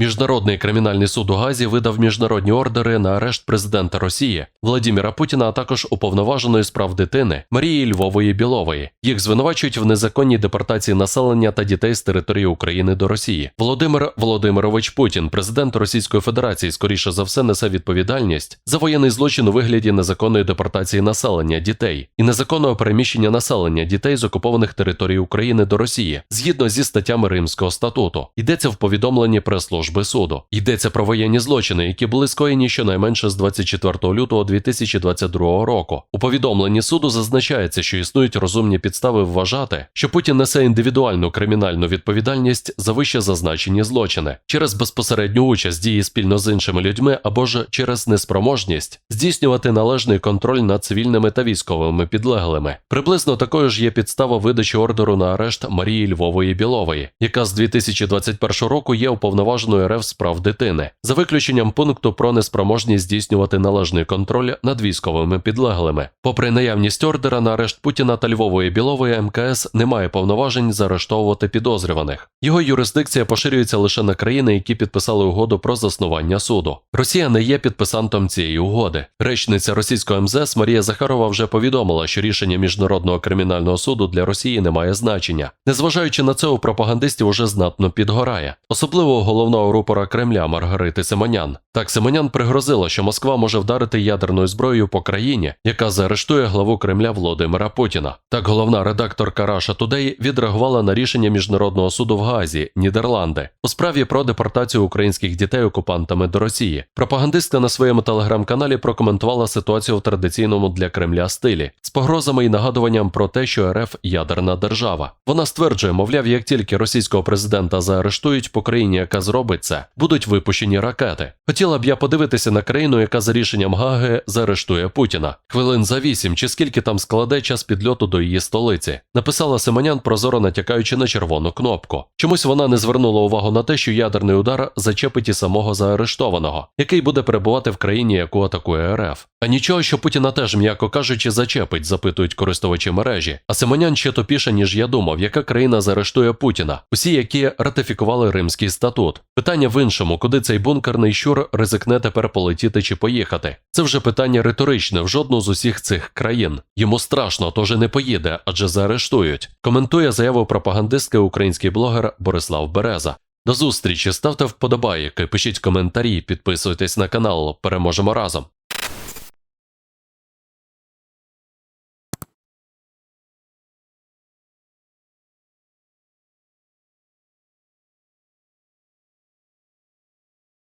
Міжнародний кримінальний суд у Газі видав міжнародні ордери на арешт президента Росії Владіміра Путіна, а також уповноваженої з прав дитини Марії Львової Білової. Їх звинувачують в незаконній депортації населення та дітей з території України до Росії. Володимир Володимирович Путін, президент Російської Федерації, скоріше за все несе відповідальність за воєнний злочин у вигляді незаконної депортації населення дітей і незаконного переміщення населення дітей з окупованих територій України до Росії згідно зі статтями Римського статуту. Йдеться в повідомленні прес-служби суду. Йдеться про воєнні злочини, які були скоєні щонайменше з 24 лютого 2022 року. У повідомленні суду зазначається, що існують розумні підстави вважати, що Путін несе індивідуальну кримінальну відповідальність за вище зазначені злочини через безпосередню участь дії спільно з іншими людьми або ж через неспроможність здійснювати належний контроль над цивільними та військовими підлеглими. Приблизно такою ж є підстава видачі ордеру на арешт Марії Львової Білової, яка з 2021 року є уповноваженою РФ з прав дитини, за виключенням пункту про неспроможність здійснювати належний контроль над військовими підлеглими. Попри наявність ордера на арешт Путіна та Львової Білової, МКС не має повноважень заарештовувати підозрюваних. Його юрисдикція поширюється лише на країни, які підписали угоду про заснування суду. Росія не є підписантом цієї угоди. Речниця російського МЗС Марія Захарова вже повідомила, що рішення міжнародного кримінального суду для Росії не має значення. Незважаючи на це, у пропагандистів уже знатно підгорає, особливо головного рупора Кремля Маргарити Симонян. Так Симонян пригрозила, що Москва може вдарити ядерною зброєю по країні, яка заарештує главу Кремля Володимира Путіна. Так головна редакторка Раша Today відреагувала на рішення міжнародного суду в Газі, Нідерланди, у справі про депортацію українських дітей окупантами до Росії. Пропагандистка на своєму телеграм-каналі прокоментувала ситуацію в традиційному для Кремля стилі з погрозами і нагадуванням про те, що РФ ядерна держава. Вона стверджує, мовляв, як тільки російського президента заарештують по країні, яка зробить це, будуть випущені ракети. Хотіла б я подивитися на країну, яка за рішенням Гаги заарештує Путіна. Хвилин за вісім чи скільки там складе час підльоту до її столиці. Написала Симонян, прозоро натякаючи на червону кнопку. Чомусь вона не звернула увагу на те, що ядерний удар зачепить і самого заарештованого, який буде перебувати в країні, яку атакує РФ. А нічого, що Путіна теж, м'яко кажучи, зачепить, запитують користувачі мережі. А Симонян ще топіше, ніж я думав, яка країна заарештує Путіна, усі, які ратифікували Римський статут. Питання в іншому, куди цей бункерний щур ризикне тепер полетіти чи поїхати. Це вже питання риторичне в жодну з усіх цих країн. Йому страшно, тож не поїде, адже заарештують. Коментує заяву пропагандистки український блогер Борислав Береза. До зустрічі, ставте вподобайки, пишіть коментарі, підписуйтесь на канал. Переможемо разом.